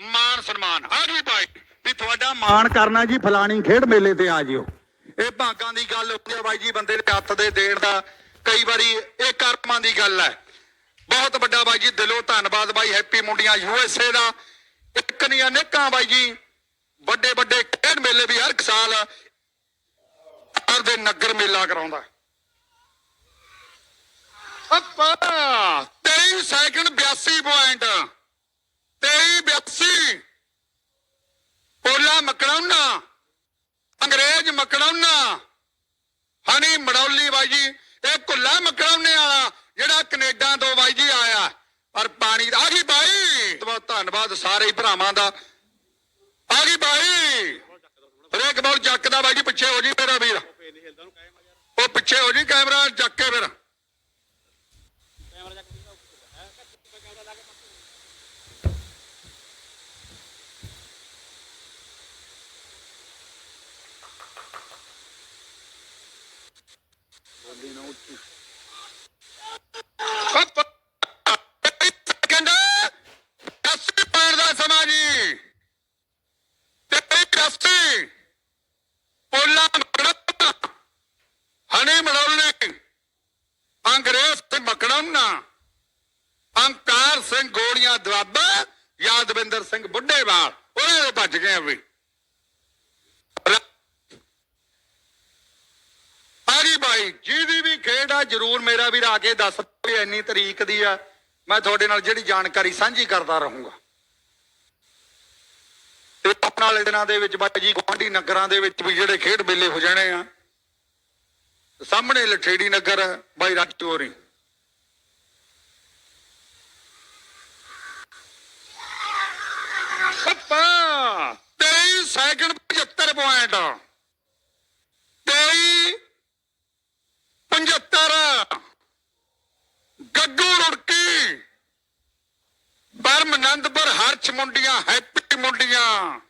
ਮਾਨ ਸਨਮਾਨ। ਆ ਗਈ ਵੀ ਤੁਹਾਡਾ ਮਾਣ ਕਰਨਾ ਜੀ, ਫਲਾਣੀ ਖੇਡ ਮੇਲੇ ਤੇ ਆ ਜਿਓ। ਇਹ ਭਾਗਾਂ ਦੀ ਗੱਲ ਹੁੰਦੀ ਆ ਬਾਈ ਜੀ, ਬੰਦੇ ਦੇ ਹੱਥ ਦੇ ਦੇਣ ਦਾ ਕਈ ਵਾਰੀ ਇਹ ਕਰਮਾਂ ਦੀ ਗੱਲ ਹੈ ਬਹੁਤ ਵੱਡਾ ਬਾਈ ਜੀ, ਦਿਲੋਂ ਧੰਨਵਾਦ ਬਾਈ, ਹੈਪੀ ਮੁੰਡੀਆਂ ਯੂਐਸਏ ਦਾ। ਇੱਕ ਨਹੀਂ ਅਨੇਕਾਂ ਬਾਈ ਜੀ, ਵੱਡੇ ਵੱਡੇ ਖੇਡ ਮੇਲੇ ਵੀ ਹਰ ਇੱਕ ਸਾਲ ਹਰ ਦੇ ਨਗਰ ਮੇਲਾ ਕਰਾਉਂਦਾ। ਅੱਪਾ 23 ਸੈਕਿੰਡ 82 ਪੁਆਇੰਟ 23 82 ਪੋਲਾ ਮਕੜਾਉਣਾ ਅੰਗਰੇਜ਼ ਮਕੜਾਉਣਾ ਹਣੀ ਮੜੌਲੀ ਬਾਈ ਜੀ, ਇਹ ਕੁੱਲਾ ਮਕੜਾਉਣੇ ਵਾਲਾ ਜਿਹੜਾ ਕੈਨੇਡਾ ਤੋਂ ਬਾਈ ਜੀ ਆਇਆ। ਪਰ ਪਾਣੀ ਆ ਗਈ ਬਾਈ। ਬਹੁਤ ਧੰਨਵਾਦ ਸਾਰੇ ਭਰਾਵਾਂ ਦਾ। ਆ ਗਈ ਬਾਈ। ਹਰੇਕ ਬੋਲ ਚੱਕਦਾ ਬਾਈ ਜੀ, ਪਿੱਛੇ ਹੋ ਜੀ ਮੇਰਾ ਵੀਰ। ਉਹ ਪਿੱਛੇ ਹੋ ਜੀ ਕੈਮਰਾ, ਚੱਕ ਕੇ ਫਿਰ ਕੱਪ ਸੈਕਿੰਡ 80 ਪੁਆਇੰਟ ਦਾ ਸਮਾਂ ਜੀ ਤੇ 80 ਪੋਲਾ ਮਕੜਨਾ ਹਣੀ ਮੜੌਲੀ ਅੰਗਰੇਜ਼ ਤੇ ਮਕੜਨਾ ਅੰਕਾਰ ਸਿੰਘ ਗੋਲੀਆਂ ਦੁਆਬਾ ਯਾਦਵਿੰਦਰ ਸਿੰਘ ਬੁੱਢੇਵਾਲ ਉਹਨਾਂ ਦੇ ਭੱਜ ਗਏ ਆ ਵੀ ਆਰੀ ਭਾਈ ਜਿਹਦੀ ਵੀ ਖੇਡ ਆ, ਜਰੂਰ ਮੇਰਾ ਵੀਰ ਆ ਕੇ ਦੱਸ ਵੀ ਇੰਨੀ ਤਰੀਕ ਦੀ ਆ। ਮੈਂ ਤੁਹਾਡੇ ਨਾਲ ਜਿਹੜੀ ਜਾਣਕਾਰੀ ਸਾਂਝੀ ਕਰਦਾ ਰਹੂੰਗਾ। ਤੇ ਆਉਣ ਵਾਲੇ ਦਿਨਾਂ ਦੇ ਵਿੱਚ ਬਾਈ ਜੀ, ਗੁਆਂਢੀ ਨਗਰਾਂ ਦੇ ਵਿੱਚ ਵੀ ਜਿਹੜੇ ਖੇਡ ਮੇਲੇ ਹੋ ਜਾਣੇ ਆ। ਸਾਹਮਣੇ ਲਠੇੜੀ ਨਗਰ ਹੈ, ਬਾਈ ਰਾਜੋਰੀ ਪੱਪਾ 23 ਸੈਕਿੰਡ 75 ਪੁਆਇੰਟ 23 75 ਗੱਗੂ ਰੁੜਕੀ ਬਰਮਨੰਦਪੁਰ ਹਰਚ ਮੁੰਡੀਆਂ ਹੈਪੀ ਮੁੰਡੀਆਂ।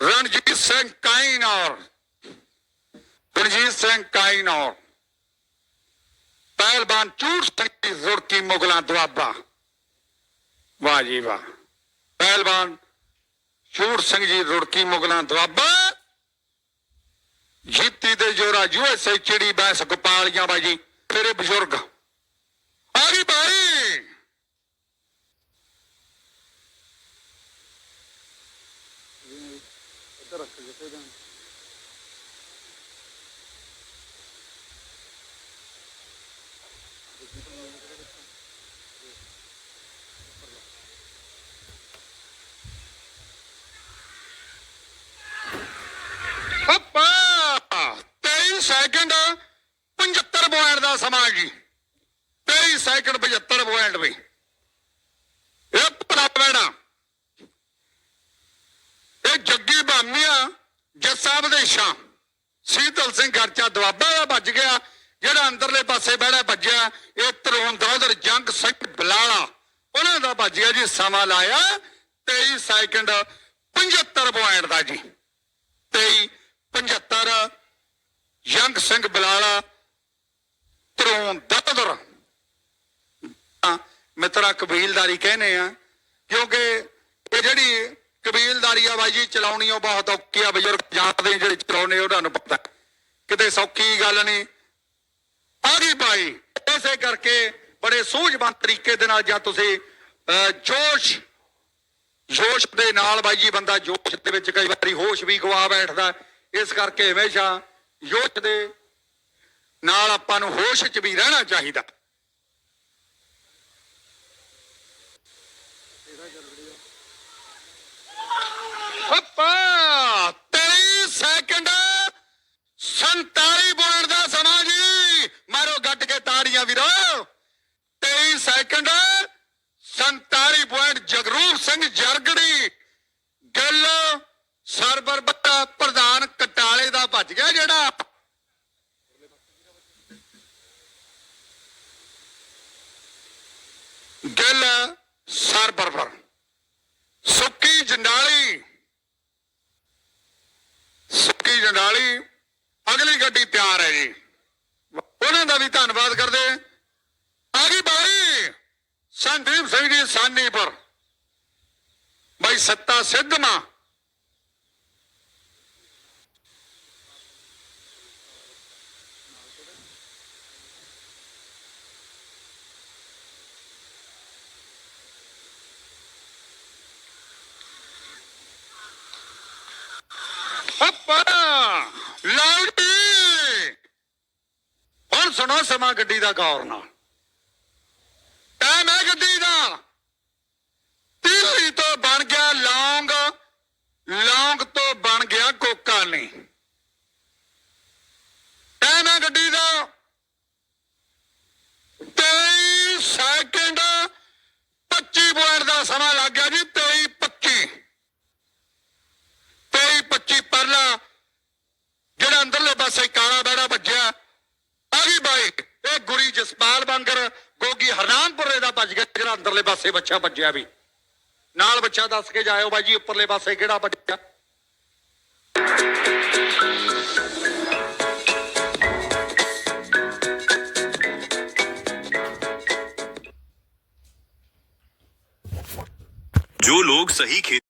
ਰਣਜੀਤ ਸਿੰਘ ਕਾਇਨ ਔਰ ਰਣਜੀਤ ਸਿੰਘ ਕਾਈਨੌਰ। ਪਹਿਲਵਾਨ ਚੂੜ ਸਿੰਘ ਰੁੜਕੀ ਮੁਗਲਾਂ ਦੁਆਬਾ। ਵਾਹ ਜੀ ਵਾਹ। ਪਹਿਲਵਾਨ ਚੂੜ ਸਿੰਘ ਜੀ ਰੁੜਕੀ ਮੁਗਲਾਂ ਦੁਆਬਾ। ਜੀਤੀ ਦੇ ਜੋਰਾ ਯੂਐਸਏ ਚਿੜੀ ਬੈਸ ਗੋਪਾਲੀਆਂ ਬਾਜੀ ਤੇਰੇ ਬਜ਼ੁਰਗ। ਆ ਗਈ ਬਾਈ ਹੱਪਾ 23 ਸੈਕਿੰਡ 75 ਪੁਆਇੰਟ ਦਾ ਸਮਾਂ 23 ਸੈਕਿੰਡ 75 ਪੁਆਇੰਟ ਵੀ। ਇਹ ਭਲਾ ਬੈਣਾ ਇਹ ਜੱਗੀ ਬਾਮੀਆ ਜੱਸਾ ਵਿਦੇਸ਼ਾਂ। ਸੀਤਲ ਸਿੰਘ ਖਰਚਾ ਦਵਾਬਾ ਦਾ ਵੱਜ ਗਿਆ, ਜਿਹੜਾ ਅੰਦਰਲੇ ਪਾਸੇ ਬਹਿਣਾ ਵੱਜਿਆ ਇਹ ਤਰੋਂ ਦੋਦਰ ਜੰਗ ਸਿੰਘ ਬਲਾਲਾ। ਉਹਨਾਂ ਦਾ ਵੱਜ ਗਿਆ ਜੀ, ਸਮਾਂ ਲਾਇਆ 23 ਸੈਕਿੰਡ 75 ਪੁਆਇੰਟ ਦਾ ਜੀ। 23 75 ਜੰਗ ਸਿੰਘ ਬਲਾਲਾ ਤਰੋਂ ਦਦਰ ਮਿੱਤਰਾ ਕਬੀਲਦਾਰੀ ਕਹਿੰਦੇ ਆ ਕਿਉਂਕਿ ਇਹ ਜਿਹੜੀ ਕਬੀਲਦਾਰੀ ਆ ਬਾਈ ਜੀ ਚਲਾਉਣੀ ਉਹ ਬਹੁਤ ਔਖੀ ਆ ਬਜ਼ੁਰਗ ਜਾਣਦੇ ਜਿਹੜੇ ਚਲਾਉਣੇ ਉਹਨਾਂ ਨੂੰ ਪਤਾ। ਕਿਤੇ ਸੌਖੀ ਗੱਲ ਨਹੀਂ। ਆ ਗਈ ਭਾਈ ਇਸੇ ਕਰਕੇ ਬੜੇ ਸੂਝਵਾਨ ਤਰੀਕੇ ਦੇ ਨਾਲ ਜਾਂ ਤੁਸੀਂ ਅਹ, ਜੋਸ਼ ਜੋਸ਼ ਦੇ ਨਾਲ ਬਾਈ ਜੀ ਬੰਦਾ ਜੋਸ਼ ਦੇ ਵਿੱਚ ਕਈ ਵਾਰੀ ਹੋਸ਼ ਵੀ ਗਵਾ ਬੈਠਦਾ। ਇਸ ਕਰਕੇ ਹਮੇਸ਼ਾ ਜੋਸ਼ ਦੇ ਨਾਲ ਆਪਾਂ ਨੂੰ ਹੋਸ਼ 'ਚ ਵੀ ਰਹਿਣਾ ਚਾਹੀਦਾ। ਹੱਪਾ 23 ਸੈਕਿੰਡ 47 ਪੁਆਇੰਟ ਦਾ ਸਮਾਂ ਜੀ ਮਾਰੋ ਗੱਟ ਕੇ ਤਾੜੀਆਂ ਵੀਰੋ 23 ਸੈਕਿੰਡ 47 ਪੁਆਇੰਟ ਜਗਰੂਪ ਸਿੰਘ ਜਰਗੜੀ ਗਿੱਲ ਸਰਬਰ ਬੱਟਾ ਪ੍ਰਧਾਨ ਕਟਾਲੇ ਦਾ ਭੱਜ ਗਿਆ ਜਿਹੜਾ ਗਿੱਲ ਸਰਬਰ ਸੁੱਕੀ ਜੰਡਾਲੀ। ਸੁੱਕੀ ਜੰਡਾਲੀ। ਅਗਲੀ ਗੱਡੀ ਤਿਆਰ ਹੈ ਜੀ। ਉਹਨਾਂ ਦਾ ਵੀ ਧੰਨਵਾਦ ਕਰਦੇ ਆ ਗਈ ਬਾਰੀ। ਸੰਦੀਪ ਸਿੰਘ ਜੀ, ਸਾਨੀਪੁਰ। ਬਾਈ ਸੱਤਾ ਸਿੱਧਮਾ ਹੱਪਾ। ਲਾਉਡੀ ਹੁਣ ਸੁਣੋ ਸਮਾਂ ਗੱਡੀ ਦਾ ਗੌਰ ਨਾਲ ਟਾਈਮ ਹੈ ਗੱਡੀ ਦਾ ਦਿੱਲੀ ਤੋਂ ਬਣ ਗਿਆ ਲੌਂਗ ਲੌਂਗ ਤੋਂ ਬਣ ਗਿਆ ਕੋਕਾ ਨਹੀਂ ਟਾਈਮ ਹੈ ਗੱਡੀ ਦਾ 23 ਸੈਕਿੰਡ 25 ਪੁਆਇੰਟ ਦਾ ਸਮਾਂ ਲੱਗ ਗਿਆ ਜੀ 23 25 23 25 ਪਰਲਾ ਜਿਹੜਾ ਅੰਦਰਲੇ ਪਾਸੇ ਕਾਲਾ ਬੈੜਾ ਵੱਜਿਆ ਆ ਗਈ ਬਾਈਕ ਇਹ ਗੁਰੀ ਜਸਪਾਲ ਬੰਗਰ ਗੋਗੀ ਹਰਨਾਮਪੁਰੇ ਦਾ ਵੱਜ ਗਿਆ ਜਿਹੜਾ ਅੰਦਰਲੇ ਪਾਸੇ ਬੱਚਾ ਵੱਜਿਆ ਵੀ ਨਾਲ ਬੱਚਾ ਦੱਸ ਕੇ ਜਾਇਓ ਬਾਈ ਜੀ ਉੱਪਰਲੇ ਪਾਸੇ ਕਿਹੜਾ ਵੱਜਿਆ जो लोग सही खेती